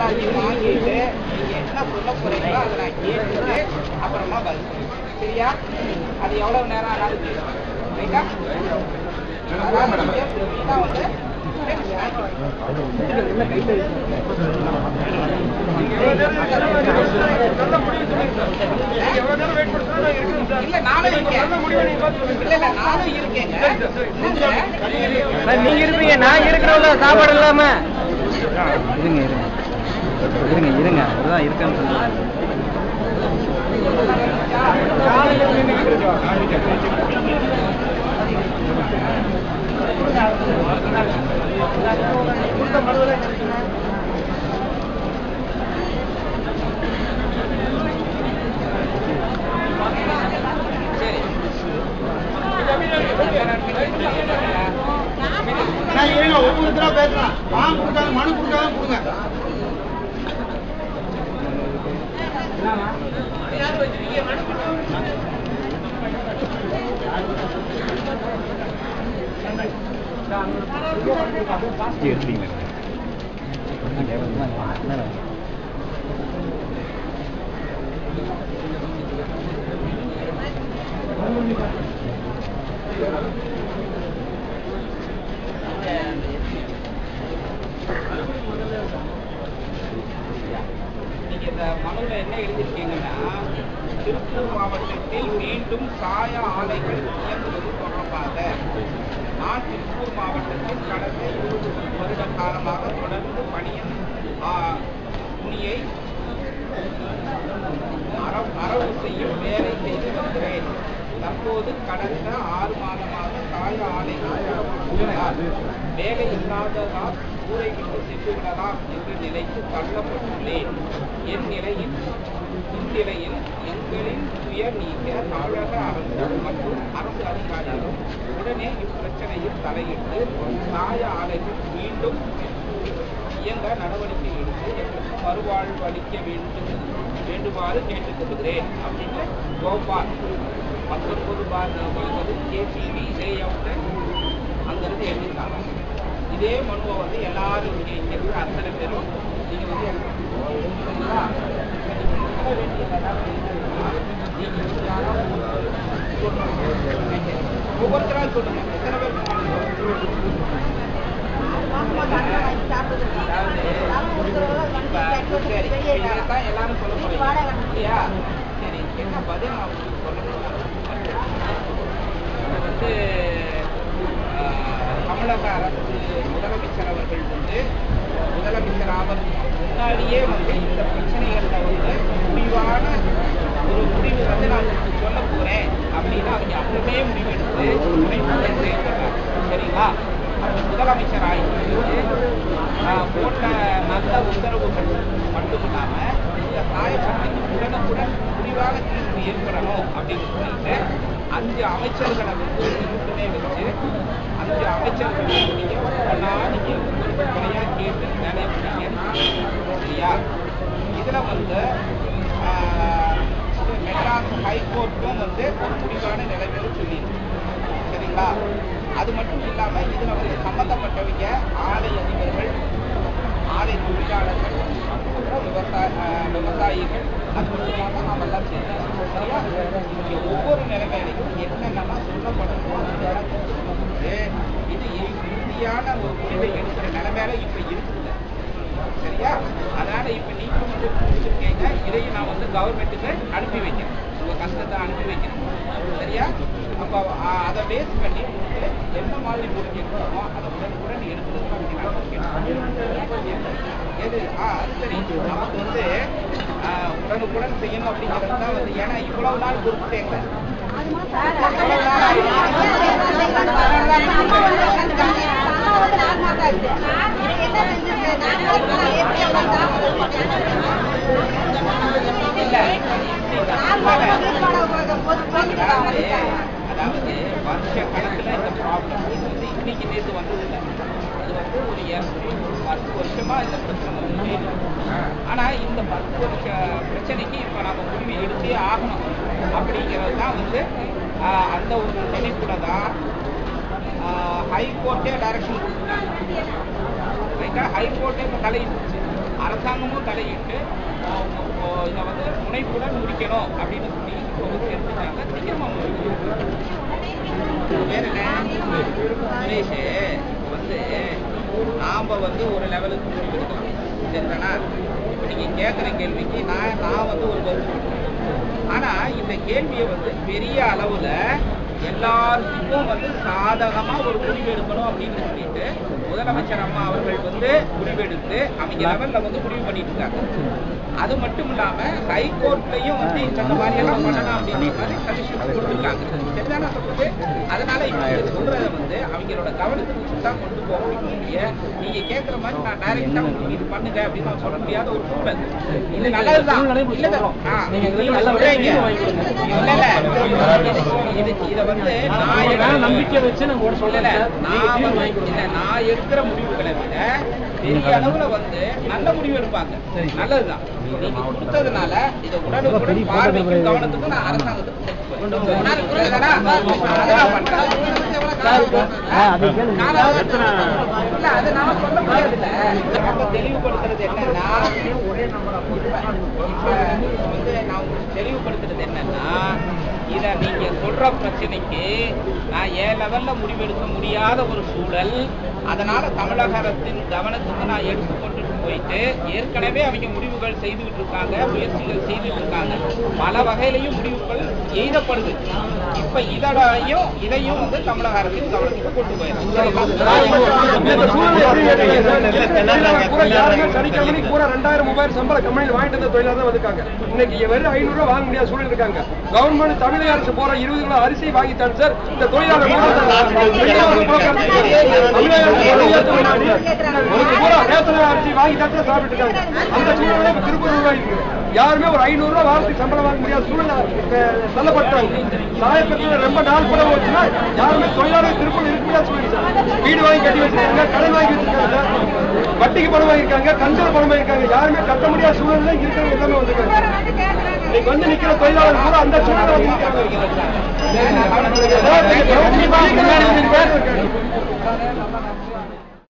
எல்லாத்தையும் வாங்கிட்டு நீங்க என்ன சொல்ல போறீங்களோ அதை நான் கேட்டுட்டு அப்புறமா பதில் சரியா அது எவ்வளவு நேரம் ஆனாலும் செய்யலாம். ரைட்டா அதாவது நீங்க வந்து நீங்க இருப்பீங்க நான் இருக்கிறவங்க சாப்பாடு இல்லாம இருங்க இருங்க இருங்க இருங்க. அதுதான் இருக்கேன்னு சொல்லுங்க நான் ஒவ்வொருத்தரா பேசுறேன் வாங்க கொடுக்காத மனு கொடுக்காத கொடுங்க. Chưa đi lại. Anh để mình quay lại. Thank you. மாவட்டத்தில் மீண்டும் சாய ஆலைகள் இயங்குவது தொடர்பாக நான் திருப்பூர் மாவட்டத்தில் கடந்த இருபது வருட காலமாக தொடர்ந்து பணியின் துணியை அற- அரவு செய்யும் வேலை செய்து வருகிறேன். தற்போது கடந்த ஆறு மாதமாக சாய ஆலைகள் வேலை இல்லாததால் ஊரை விட்டு சென்று விடலாம் என்ற நிலைக்கு தள்ளப்பட்டுள்ளேன். என் நிலையில் இந்நிலையில் எங்களின் நீங்க நீக்க தமிழக அரசு மற்றும் அரசு அதிகாரிகளும் உடனே இப்பிரச்சனையில் தலையிட்டு சாய ஆலைகள் மீண்டும் இயங்க நடவடிக்கை எடுத்து எங்களுக்கு மறுவாழ்வு அளிக்க வேண்டும் வேண்டுமாறு கேட்டுக்கொள்கிறேன். அப்படின்னு கோபால் பத்தொன்பது பார் இருபது கேசிவி லே அங்கிருந்து எழுதியிருக்காங்க. இதே மனுவை வந்து எல்லாரும் இங்கே இங்கே அத்தனை பேரும் நீங்கள் வந்து எழுதணும். சரிங்களா? இப்ப நீங்க சொல்ல வேண்டியதெல்லாம் என்னன்னா, நீங்க வந்து யாராவது சொல்லணும். ஒவ்வொருத்தரா சொல்லுங்க எத்தனை பேர் சரி இதைத்தான் எல்லாரும் சொல்ல போறீங்க இல்லையா சரி என்ன பதில் நான் உங்களுக்கு சொல்லணும் இது வந்து ஆஹ், தமிழக அரசு முதலமைச்சர் அவர்கள் வந்து முதலமைச்சர் ஆவதற்கு முன்னாடியே வந்து இந்த பிரச்சனைகள்ல வந்து முடிவான ஒரு முடிவு வந்து நான் உங்களுக்கு சொல்ல போறேன் அப்படின்னு அவங்க அப்பவே முடிவெடுத்து உடனே செயல்படுறாங்க சரிங்களா முதலமைச்சர் ஆகிட்டு போட்ட நல்ல உத்தரவுகள் மட்டும் இல்லாம இந்த சாயப்பட்டிக்கு உடனுக்குடன் முடிவான தீர்வு ஏற்படணும் அப்படின்னு சொல்லிட்டு அஞ்சு அமைச்சர்களை வந்து கூட்டமே வச்சு அஞ்சு அமைச்சர்கள் நீங்க ஒவ்வொன்றா நீங்க ஒவ்வொரு முறையா கேட்டு வேலையை பண்ணீங்க சரியா இதுல வந்து மெட்ராஸ் ஹைகோர்ட்டும் வந்து ஒரு முடிவான நிலைமையில சொல்லியிருக்கு. சரிங்களா? அது மட்டும் இல்லாம இதுல வந்து சம்பந்தப்பட்டவங்க ஆலை அதிபர்கள் ஆலை தொழிலாளர்கள் அப்புறம் விவசாய விவசாயிகள் அது மட்டும் இல்லாம நாம எல்லாம் சேர்ந்து சரியா? இங்க ஒவ்வொரு நிலைமையிலையும் என்னென்னலாம் சொல்லப்படணுமோ. அதெல்லாம் சொல்லிட்டு இது இறுதியான ஒரு முடிவை எடுக்கிற நிலைமையில இப்ப இருக்குது சரியா? அதனால இப்ப நீங்க வந்து முடிச்சிருக்கீங்க இதையும் நான் வந்து கவர்மெண்ட்டுக்கு அனுப்பி வைக்கிறேன். உங்க கஷ்டத்தை அனுப்பி வைக்கிறேன். சரியா? அப்ப அதை பேஸ் பண்ணி என்ன மாதிரி முடிவு எடுக்கணுமோ அதை உடனுக்குடன் கேட்கிறேன். எது? ஆ அது சரி. நமக்கு வந்து உடனுக்குடன் செய்யணும் அப்படிங்கிறது தான் வந்து ஏன்னா இவ்வளவு நாள் நாள் இல்ல. அதாவது வருஷ கணக்கில் இந்த ப்ராப்ளம் இது வந்து இன்னைக்கு நேற்று வந்ததில்லை. அது வந்து ஒரு பத்து வருஷமா இந்த பிரச்சனை வந்து இருக்கு. ஆனா இந்த பத்து வருஷ பிரச்சனைக்கு இப்ப நம்ம முடிவு எடுத்தே ஆகணும். அப்படிங்கிறது தான் வந்து அந்த ஒரு நினைப்புல தான் ஹைகோர்ட்டே டைரக்ஷன் கொடுத்துருக்காங்க ரைட்டா? ஹைகோர்ட்டே இப்போ தலையிட்டுச்சு அரசாங்கமும் தலையிட்டு இதை வந்து முனைப்புடன் முடிக்கணும் அப்படின்னு சொல்லி இப்போ வந்து எடுத்துட்டாங்க. சீக்கிரமாக முடிக்கணும். சுரேஷ் வந்து நாம வந்து ஒரு லெவலுக்கு முடிவெடுக்கலாம் சரிதானா இப்போ நீங்கள் கேட்குற கேள்விக்கு நான் நான் வந்து ஒரு பதில் ஆனால் ஆனா இந்த கேள்வியை வந்து பெரிய அளவுல எல்லாருக்கும் வந்து சாதகமா ஒரு முடிவு எடுக்கணும் அப்படின்னு சொல்லிட்டு முதலமைச்சர் அம்மா அவர்கள் வந்து முடிவெடுத்து அவங்க லெவல்ல வந்து முடிவு பண்ணிட்டு இருக்காங்க அது மட்டும் இல்லாம ஹைகோர்ட்லயும் வந்து இந்த மாதிரி எல்லாம் பண்ணலாம் அப்படின்னு மாதிரி சஜஷன்ஸ் கொடுத்துருக்காங்க. சரிதானே சொல்றது அதனால இப்ப சொல்றத வந்து அவங்களோட கவனத்துக்கு தான் கொண்டு போக முடிய நீங்க கேட்குற மாதிரி நான் டைரக்டா உங்களுக்கு இது பண்ணுங்க அப்படின்னு நான் சொல்ல முடியாத ஒரு சூழல். இது நீங்க சொல்றீங்க. இல்ல இல்ல இது இத வந்து நான் நம்பிக்கை வச்சு இல்ல, இல்ல, சொல்றேன் நான் இல்ல, நான் எடுக்கிற முடிவுகளை விட பெரிய அளவுல வந்து நல்ல முடிவு எடுப்பாங்க. நல்லதுதான். நீங்க கொடுத்ததுனால இதை உடனுக்குடன் பார்வைக்கும் கவனத்துக்கும் நான் அரசாங்கத்துக்கு கொண்டு போறேன். உன்னால புரியுதாடா? அதை நான் பண்றேன். ஆ, அதை கேளுங்க. நான் அதை- இல்ல, அது நான் சொல்ல முடியாதுல்ல. நம்ம தெளிவுபடுத்துறது என்னன்னா இப்ப வந்து நான் உங்களுக்கு தெளிவுபடுத்துறது என்னன்னா இத நீங்க சொல்ற பிரச்சனைக்கு நான் ஏன் லெவல்ல முடிவெடுக்க முடியாத ஒரு சூழல் அதனால் தமிழக அரசின் கவனத்துக்கு நான் எடுத்துக்கொண்டு போயிட்டு ஏற்கனவே அவங்க முடிவுகள் செய்துகிட்டு இருக்காங்க முயற்சிகள் செய்துட்டு இருக்காங்க பல வகையிலையும் முடிவுகள் எய்தப்படுது இப்ப இதோடையும் இதையும் வந்து தமிழக அரசின் கவனத்துக்கு கொண்டு யாருமே சனிக்கிழமைக்கு பூரா ரெண்டாயிரம் மூவாயிரம் சம்பளம் கம்பெனியில் வாங்கிட்டு வந்த தொழிலாளர் தான் வந்திருக்காங்க இன்னைக்கு வெறும் ஐநூறு ரூபாய் வாங்க முடியாத சூழல் இருக்காங்க கவர்மெண்ட் தமிழக அரசு போற இருபது கிலோ அரிசி வாங்கிட்டாங்க சார் இந்த தொழிலாளர் தமிழக அரசு வெளியேற்ற முன்னாடி சாப்பிட்டு இருக்காங்க அந்த சூழ்நிலை இப்ப திருப்பூர் உருவாயிருக்கு. யாருமே ஒரு ஐநூறு ரூபாய் வாரத்துக்கு சம்பளம் வாங்க முடியாத சூழ்நிலை தள்ளப்பட்டாங்க சாயப்பட்டில் ரொம்ப நாள் கூட போச்சுன்னா யாருமே தொழிலாளர் திருப்பூர் இருக்க முடியாத சூழ்நிலை வீடு வாங்கி கட்டி வச்சிருக்காங்க கடன் வாங்கி வச்சிருக்காங்க. வட்டிக்கு பணம் வாங்கியிருக்காங்க கஞ்சல் பணம் வாங்கியிருக்காங்க. யாருமே கட்ட முடியாத சூழ்நிலை இருக்கிறவங்க எல்லாமே வந்திருக்காங்க. இன்னைக்கு வந்து நிக்கிற தொழிலாளர் கூட அந்த சூழ்நிலை வந்து நிக்கிறாங்க.